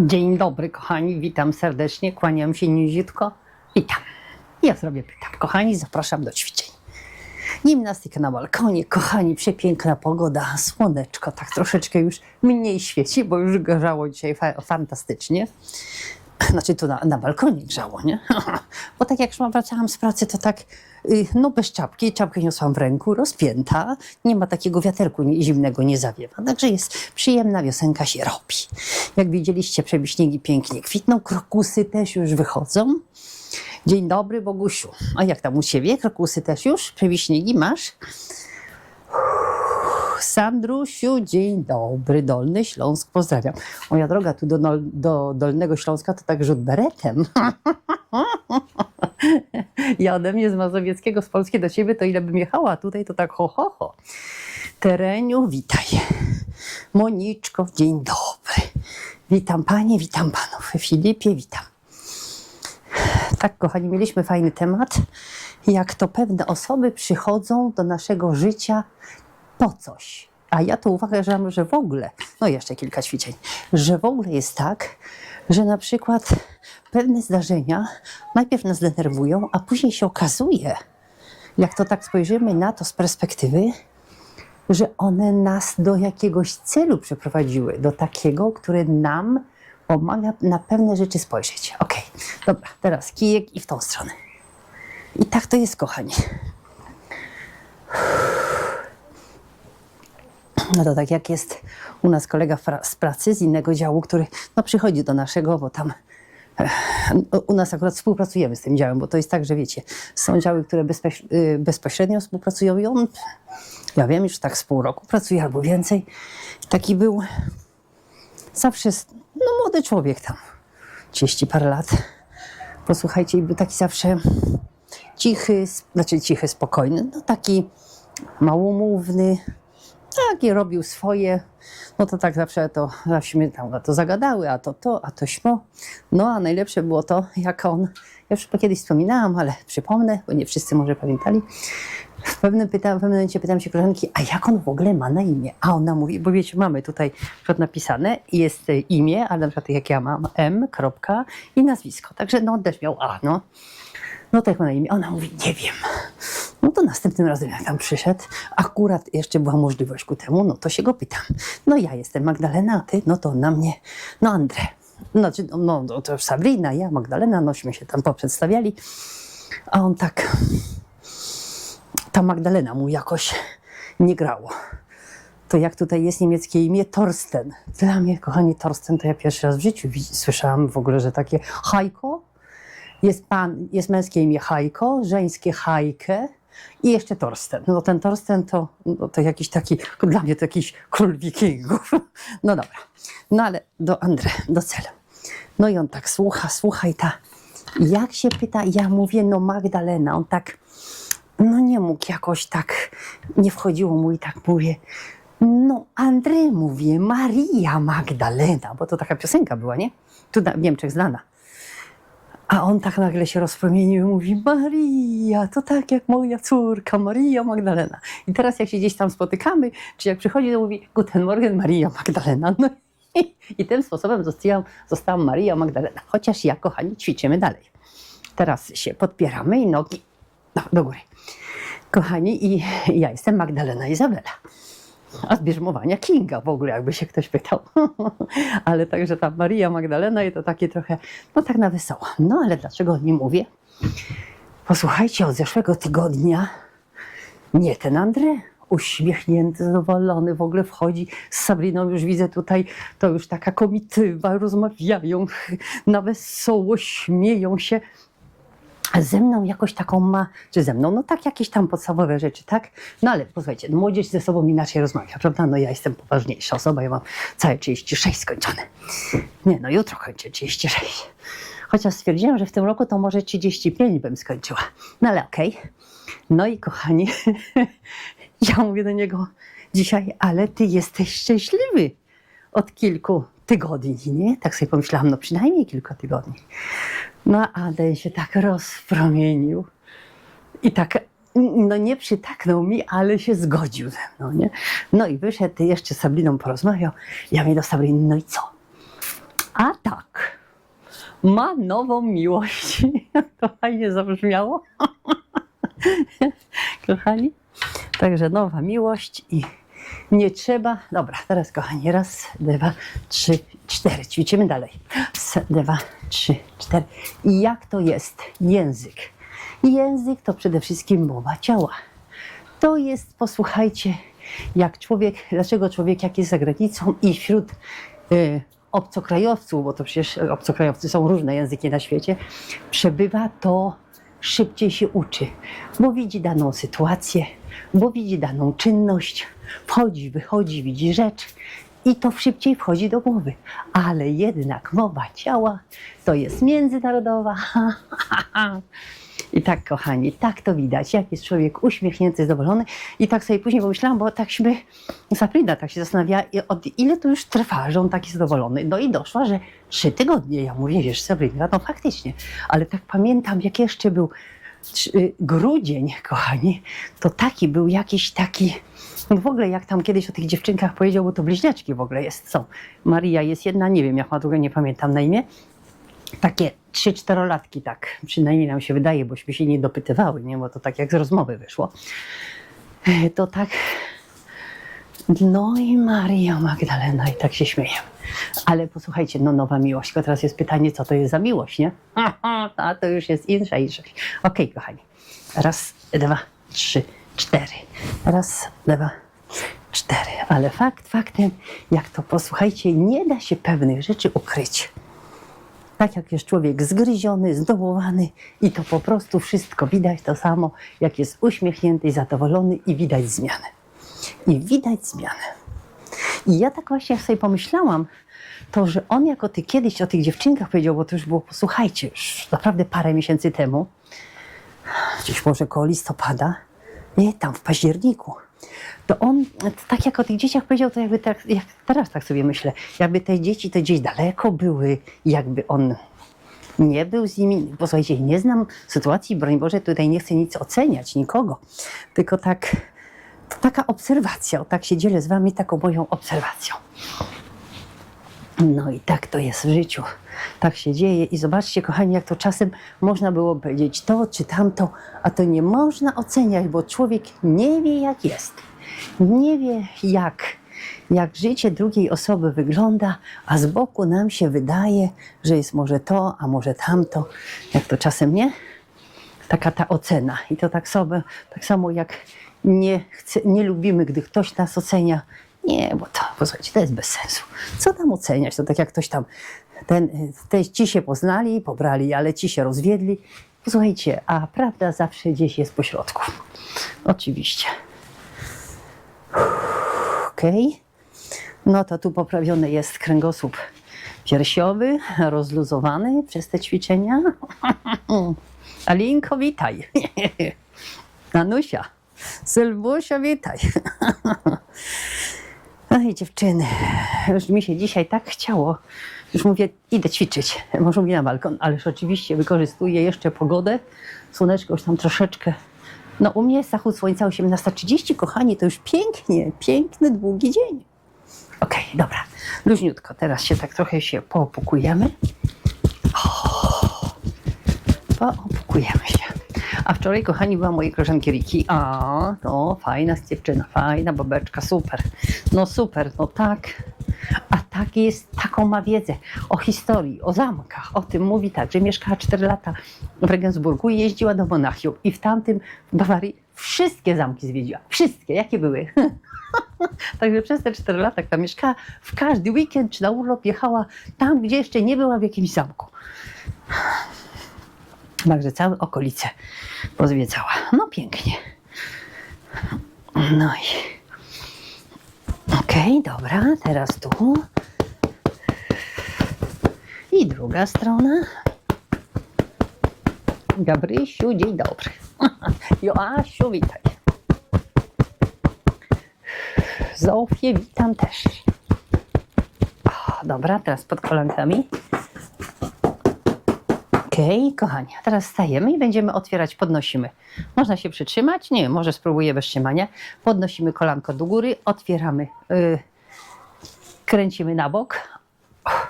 Dzień dobry, kochani, witam serdecznie, kłaniam się niziutko. Witam. Ja zrobię pytam. Kochani, zapraszam do ćwiczeń. Gimnastyka na balkonie, kochani, przepiękna pogoda, słoneczko, tak troszeczkę już mniej świeci, bo już grzało dzisiaj fa- fantastycznie. Znaczy tu na, na balkonie grzało, nie? Bo tak jak wracałam z pracy, to tak, y, no bez czapki, czapkę niosłam w ręku, rozpięta, nie ma takiego wiaterku zimnego, nie zawiewa. Także jest przyjemna, wiosenka się robi. Jak widzieliście, przebiśniegi pięknie kwitną, krokusy też już wychodzą. Dzień dobry, Bogusiu. A jak tam u Ciebie? Krokusy też już? Przebiśniegi masz? Sandrusiu, dzień dobry, Dolny Śląsk, pozdrawiam. Moja droga, tu do, do Dolnego Śląska to tak rzut beretem. ja ode mnie z Mazowieckiego, z Polski do Ciebie, to ile bym jechała, tutaj to tak ho, ho, ho. Tereniu, witaj. Moniczko, dzień dobry. Witam Panie, witam Panów. Filipie, witam. Tak, kochani, mieliśmy fajny temat, jak to pewne osoby przychodzą do naszego życia po coś. A ja to uważam, że w ogóle, no jeszcze kilka ćwiczeń, że w ogóle jest tak, że na przykład pewne zdarzenia najpierw nas denerwują, a później się okazuje, jak to tak spojrzymy na to z perspektywy, że one nas do jakiegoś celu przeprowadziły, do takiego, który nam pomaga na pewne rzeczy spojrzeć. Okej, dobra, teraz kijek i w tą stronę. I tak to jest, kochani. No to tak jak jest u nas kolega z pracy, z innego działu, który no, przychodzi do naszego, bo tam e, u nas akurat współpracujemy z tym działem, bo to jest tak, że wiecie, są działy, które y, bezpośrednio współpracują i on, ja wiem, już tak z pół roku pracuje albo więcej. Taki był zawsze, no młody człowiek tam, 30 parę lat. Posłuchajcie, był taki zawsze cichy, znaczy cichy, spokojny, no taki małomówny, taki robił swoje, no to tak zawsze to, zawsze tam to zagadały, a to to, a to śmo. No a najlepsze było to, jak on, ja już kiedyś wspominałam, ale przypomnę, bo nie wszyscy może pamiętali. W pewnym, pyta, w pewnym momencie pytam się koleżanki, a jak on w ogóle ma na imię? A ona mówi, bo wiecie, mamy tutaj przykład napisane, jest imię, ale na przykład jak ja mam, M, kropka i nazwisko. Także no też miał A, no. No tak ma na imię. Ona mówi, nie wiem. No to następnym razem, jak tam przyszedł, akurat jeszcze była możliwość ku temu, no to się go pytam. No ja jestem Magdalena, a ty? No to na mnie, no André. Znaczy, no, no no to Sabrina, ja, Magdalena, nośmy się tam poprzedstawiali. A on tak, ta Magdalena mu jakoś nie grało. To jak tutaj jest niemieckie imię Torsten. Dla mnie, kochani, Torsten to ja pierwszy raz w życiu słyszałam w ogóle, że takie Hajko, jest, pan, jest męskie imię Hajko, żeńskie Hajkę i jeszcze Torsten. No ten Torsten to, no to jakiś taki, dla mnie to jakiś król wikingów. No dobra. No ale do André, do celu. No i on tak słucha, słucha i ta, jak się pyta, ja mówię, no Magdalena, on tak, no nie mógł jakoś tak, nie wchodziło mu i tak mówię, no André mówię, Maria Magdalena, bo to taka piosenka była, nie? Tu w Niemczech znana. A on tak nagle się rozpromienił i mówi: Maria, to tak jak moja córka, Maria Magdalena. I teraz, jak się gdzieś tam spotykamy, czy jak przychodzi, to mówi: Guten Morgen, Maria Magdalena. No i, i tym sposobem zostałam, zostałam Maria Magdalena. Chociaż ja, kochani, ćwiczymy dalej. Teraz się podpieramy i nogi no, do góry. Kochani, i ja jestem Magdalena Izabela. A z bierzmowania Kinga w ogóle, jakby się ktoś pytał. ale także ta Maria Magdalena i to takie trochę, no tak na wesoło. No ale dlaczego o nim mówię? Posłuchajcie, od zeszłego tygodnia nie ten André, uśmiechnięty, zadowolony, w ogóle wchodzi z Sabriną, już widzę tutaj, to już taka komitywa, rozmawiają na wesoło, śmieją się. Ze mną jakoś taką ma, czy ze mną, no tak jakieś tam podstawowe rzeczy, tak? No ale posłuchajcie, młodzież ze sobą inaczej rozmawia, prawda? No ja jestem poważniejsza osoba, ja mam całe 36 skończone. Nie, no jutro kończę 36. Chociaż stwierdziłam, że w tym roku to może 35 bym skończyła. No ale okej. No i kochani, ja mówię do niego dzisiaj, ale ty jesteś szczęśliwy od kilku tygodni, nie? Tak sobie pomyślałam, no przynajmniej kilka tygodni. No a Adam się tak rozpromienił i tak, no nie przytaknął mi, ale się zgodził ze mną, nie? No i wyszedł, jeszcze z Sabriną porozmawiał. Ja mówię do Sabriny, no i co? A tak, ma nową miłość. To fajnie zabrzmiało. Kochani. Także nowa miłość i nie trzeba. Dobra, teraz kochani, raz, dwa, trzy, cztery. Ćwiczymy dalej. Raz, dwa, trzy, cztery. I jak to jest? Język. Język to przede wszystkim mowa ciała. To jest, posłuchajcie, jak człowiek, dlaczego człowiek jak jest za granicą i wśród y, obcokrajowców, bo to przecież obcokrajowcy są różne języki na świecie, przebywa, to szybciej się uczy, bo widzi daną sytuację, bo widzi daną czynność, wchodzi, wychodzi, widzi rzecz i to szybciej wchodzi do głowy. Ale jednak mowa ciała to jest międzynarodowa. I tak, kochani, tak to widać, jak jest człowiek uśmiechnięty, zadowolony. I tak sobie później pomyślałam, bo tak się Sabrina tak się zastanawia, i od ile to już trwa, że on taki zadowolony. No i doszła, że trzy tygodnie. Ja mówię, wiesz, Sabrina, no faktycznie. Ale tak pamiętam, jak jeszcze był grudzień, kochani, to taki był jakiś taki. No w ogóle jak tam kiedyś o tych dziewczynkach powiedział, bo to bliźniaczki w ogóle jest, są. Maria jest jedna, nie wiem jak ma druga, nie pamiętam na imię takie trzy, czterolatki tak, przynajmniej nam się wydaje, bośmy się nie dopytywały, nie? bo to tak jak z rozmowy wyszło. E, To tak, no i Maria Magdalena i tak się śmieję. Ale posłuchajcie, no nowa miłość, tylko teraz jest pytanie, co to jest za miłość, nie? A to już jest insza insza. Okej, kochani. Raz, dwa, trzy, cztery. Raz, dwa, cztery. Ale fakt faktem, jak to posłuchajcie, nie da się pewnych rzeczy ukryć tak jak jest człowiek zgryziony, zdołowany i to po prostu wszystko widać to samo, jak jest uśmiechnięty i zadowolony i widać zmianę. I widać zmianę. I ja tak właśnie sobie pomyślałam, to, że on jako ty kiedyś o tych dziewczynkach powiedział, bo to już było, posłuchajcie, już naprawdę parę miesięcy temu, gdzieś może koło listopada, nie, tam w październiku, to on tak jak o tych dzieciach powiedział, to jakby tak, jak teraz tak sobie myślę, jakby te dzieci to gdzieś daleko były, jakby on nie był z nimi, posłuchajcie, nie znam sytuacji, broń Boże, tutaj nie chcę nic oceniać, nikogo, tylko tak, taka obserwacja, tak się dzielę z wami taką moją obserwacją. No i tak to jest w życiu. Tak się dzieje. I zobaczcie, kochani, jak to czasem można było powiedzieć to czy tamto, a to nie można oceniać, bo człowiek nie wie, jak jest. Nie wie, jak, jak życie drugiej osoby wygląda, a z boku nam się wydaje, że jest może to, a może tamto. Jak to czasem nie? Taka ta ocena. I to tak, sobie, tak samo jak nie, chce, nie lubimy, gdy ktoś nas ocenia. Nie, bo to, posłuchajcie, to jest bez sensu. Co tam oceniać? To tak jak ktoś tam, ten, te, ci się poznali, pobrali, ale ci się rozwiedli. Posłuchajcie, a prawda zawsze gdzieś jest pośrodku. Oczywiście. Okej. No to tu poprawiony jest kręgosłup piersiowy, rozluzowany przez te ćwiczenia. Alinko, witaj. Anusia, Sylwusia, witaj. Oj, dziewczyny, już mi się dzisiaj tak chciało. Już mówię, idę ćwiczyć. Może mi na balkon, ależ oczywiście wykorzystuję jeszcze pogodę. Słoneczko już tam troszeczkę. No u mnie jest zachód słońca 18.30, kochani, to już pięknie, piękny, długi dzień. Okej, dobra, luźniutko. Teraz się tak trochę się poopukujemy. Poopukujemy się. A wczoraj, kochani, była mojej koleżanki Riki. A, to fajna dziewczyna, fajna babeczka, super. No super, no tak. A tak jest, taką ma wiedzę o historii, o zamkach. O tym mówi tak, że mieszkała 4 lata w Regensburgu i jeździła do Monachium. I w tamtym w Bawarii wszystkie zamki zwiedziła. Wszystkie, jakie były. Także przez te 4 lata, jak tam mieszkała, w każdy weekend czy na urlop jechała tam, gdzie jeszcze nie była w jakimś zamku. Także całe okolice pozwiedzała. No pięknie. No i. Okej, dobra, teraz tu. I druga strona. Gabrysiu, dzień dobry. Joasiu, witaj. Zofię, witam też. O, dobra, teraz pod kolankami. Okej, kochani, a teraz stajemy i będziemy otwierać, podnosimy. Można się przytrzymać? Nie, może spróbuję bez trzymania. Podnosimy kolanko do góry, otwieramy, yy, kręcimy na bok.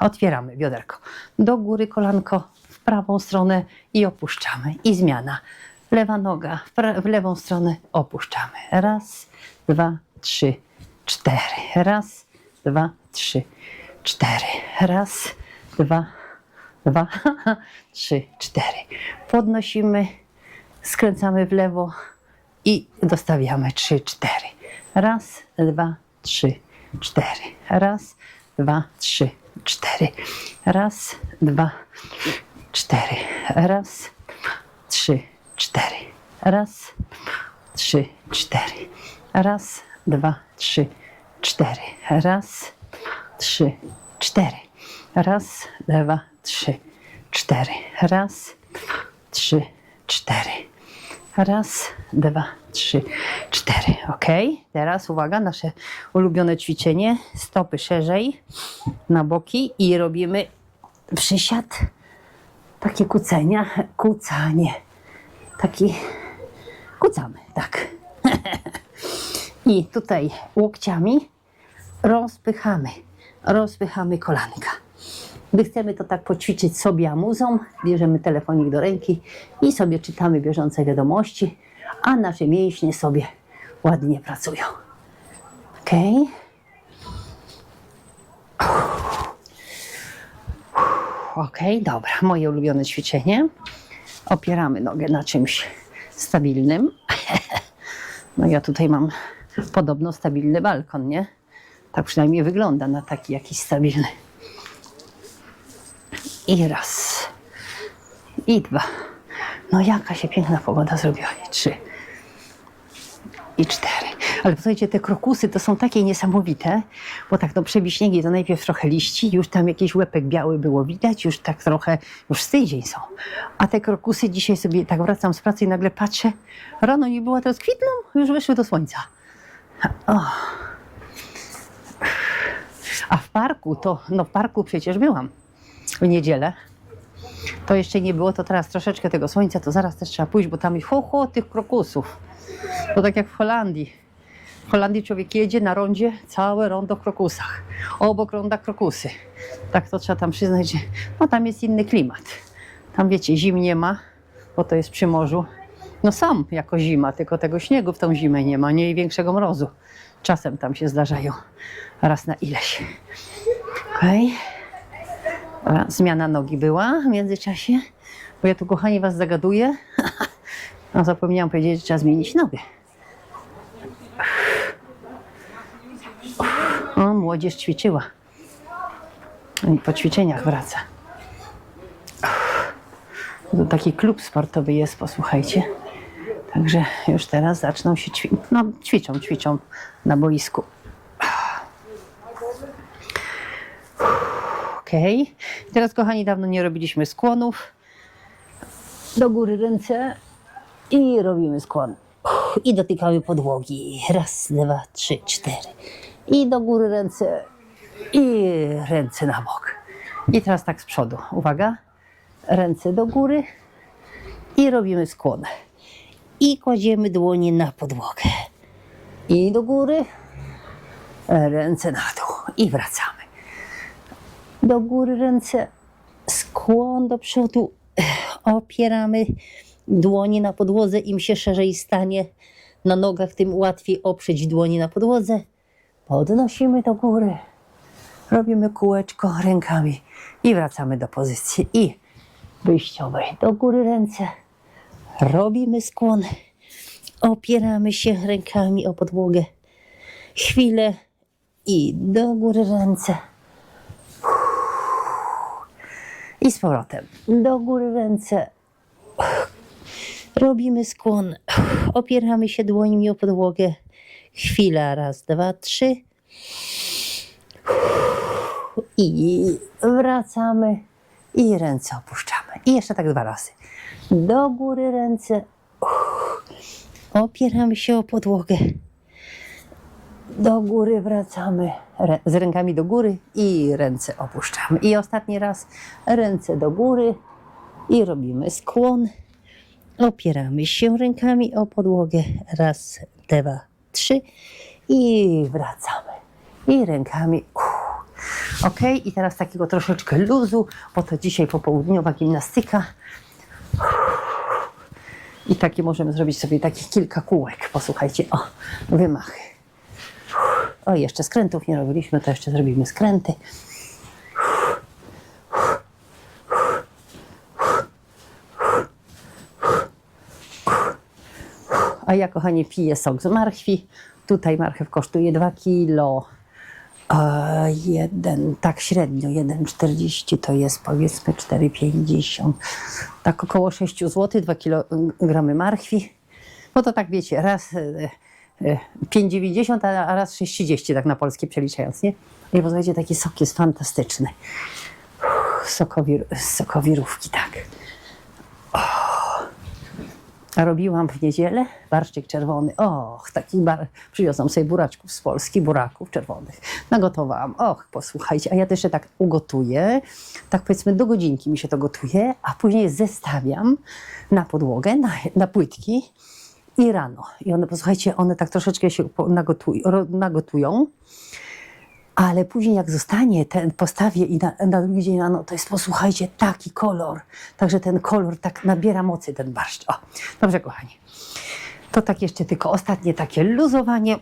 Otwieramy bioderko. Do góry kolanko w prawą stronę i opuszczamy. I zmiana. Lewa noga w, w lewą stronę opuszczamy. Raz, dwa, trzy, cztery. Raz, dwa, trzy, cztery. Raz, dwa, dwa, trzy, cztery. Podnosimy, skręcamy w lewo i dostawiamy trzy, cztery. Raz, dwa, trzy, cztery. Raz, dwa, trzy, cztery. Raz, dwa, cztery. Raz, trzy, cztery. Raz, trzy, cztery. Raz, dwa, trzy, cztery. Raz, trzy, cztery. Raz, dwa, trzy, cztery. Raz, trzy, cztery. Raz, dwa, trzy, cztery. Ok. Teraz uwaga, nasze ulubione ćwiczenie. Stopy szerzej na boki i robimy przysiad. Takie kucenia, kucanie. Taki kucamy, tak. I tutaj łokciami rozpychamy, rozpychamy kolanka. Gdy chcemy to tak poćwiczyć sobie amuzą, bierzemy telefonik do ręki i sobie czytamy bieżące wiadomości, a nasze mięśnie sobie ładnie pracują. Ok? Ok, dobra. Moje ulubione ćwiczenie. Opieramy nogę na czymś stabilnym. No ja tutaj mam podobno stabilny balkon, nie? Tak przynajmniej wygląda na taki jakiś stabilny. I raz. I dwa. No jaka się piękna pogoda zrobiła. I trzy. I cztery. Ale posłuchajcie, te krokusy to są takie niesamowite, bo tak no przewiśniegi to najpierw trochę liści, już tam jakiś łepek biały było widać, już tak trochę, już z tydzień są. A te krokusy dzisiaj sobie tak wracam z pracy i nagle patrzę, rano nie było, a teraz kwitną, już wyszły do słońca. O. A w parku to, no w parku przecież byłam w niedzielę. To jeszcze nie było, to teraz troszeczkę tego słońca, to zaraz też trzeba pójść, bo tam jest ho, ho, tych krokusów. To tak jak w Holandii. W Holandii człowiek jedzie na rondzie, całe rondo w krokusach. Obok ronda krokusy. Tak to trzeba tam przyznać, że no tam jest inny klimat. Tam wiecie, zim nie ma, bo to jest przy morzu. No sam jako zima, tylko tego śniegu w tą zimę nie ma, nie i większego mrozu. Czasem tam się zdarzają raz na ileś. Okej. Zmiana nogi była w międzyczasie, bo ja tu kochani was zagaduję. No zapomniałam powiedzieć, że trzeba zmienić nogę. O, młodzież ćwiczyła. I po ćwiczeniach wraca. To taki klub sportowy jest, posłuchajcie. Także już teraz zaczną się ćwiczyć. No, ćwiczą, ćwiczą na boisku. Teraz, kochani, dawno nie robiliśmy skłonów. Do góry ręce i robimy skłon. I dotykamy podłogi. Raz, dwa, trzy, cztery. I do góry ręce i ręce na bok. I teraz tak z przodu. Uwaga. Ręce do góry i robimy skłon. I kładziemy dłonie na podłogę. I do góry, ręce na dół. I wracamy. Do góry ręce, skłon do przodu. Opieramy dłonie na podłodze. Im się szerzej stanie na nogach, tym łatwiej oprzeć dłonie na podłodze. Podnosimy do góry. Robimy kółeczko rękami i wracamy do pozycji i wyjściowej. Do góry ręce. Robimy skłon. Opieramy się rękami o podłogę. Chwilę i do góry ręce. I z powrotem. Do góry ręce. Robimy skłon. Opieramy się dłońmi o podłogę. Chwila, raz, dwa, trzy. I wracamy. I ręce opuszczamy. I jeszcze tak dwa razy. Do góry ręce. Opieramy się o podłogę. Do góry wracamy. Z rękami do góry i ręce opuszczamy. I ostatni raz ręce do góry i robimy skłon. Opieramy się rękami o podłogę. Raz, dwa, trzy i wracamy. I rękami uff, Ok, i teraz takiego troszeczkę luzu, bo to dzisiaj popołudniowa gimnastyka. I takie możemy zrobić sobie takich kilka kółek. Posłuchajcie, o, wymachy. O, jeszcze skrętów nie robiliśmy, to jeszcze zrobimy skręty. A ja, kochanie, piję sok z marchwi. Tutaj marchew kosztuje 2 kilo. Jeden, tak średnio, 1,40 to jest powiedzmy 4,50. Tak około 6 zł, 2 kg marchwi. No to tak wiecie, raz e, 5,90, a raz 6,30 tak na polskie przeliczając, nie? I posłuchajcie, taki sok jest fantastyczny. Uff, Sokowir, sokowirówki, tak. A robiłam w niedzielę barszczyk czerwony. Och, taki bar... Przywiozłam sobie buraczków z Polski, buraków czerwonych. Nagotowałam. Och, posłuchajcie, a ja też się tak ugotuję. Tak powiedzmy do godzinki mi się to gotuje, a później zestawiam na podłogę, na, na płytki i rano. I one, posłuchajcie, one tak troszeczkę się nagotuj, nagotują. Ale później jak zostanie, ten postawię i na, na drugi dzień rano, to jest, posłuchajcie, taki kolor. Także ten kolor tak nabiera mocy, ten barszcz. O, dobrze, kochani. To tak jeszcze tylko ostatnie takie luzowanie.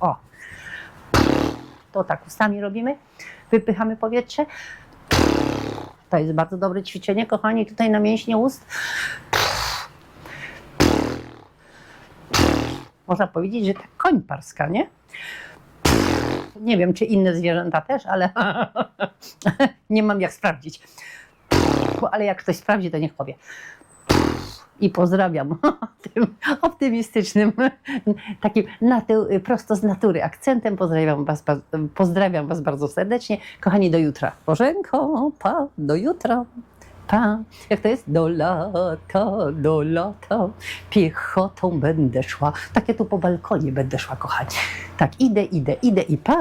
O. To tak ustami robimy. Wypychamy powietrze. To jest bardzo dobre ćwiczenie, kochani, tutaj na mięśnie ust. Można powiedzieć, że tak koń parska, nie? Nie wiem, czy inne zwierzęta też, ale nie mam jak sprawdzić. Ale jak ktoś sprawdzi, to niech powie. I pozdrawiam tym optymistycznym, takim natu- prosto z natury akcentem. Pozdrawiam was, pozdrawiam was bardzo serdecznie. Kochani, do jutra. Bożenko, pa, do jutra. Pa, jak to jest? Do lata, do lata, piechotą będę szła. Takie tu po balkonie będę szła, kochani. Tak, idę, idę, idę i pa.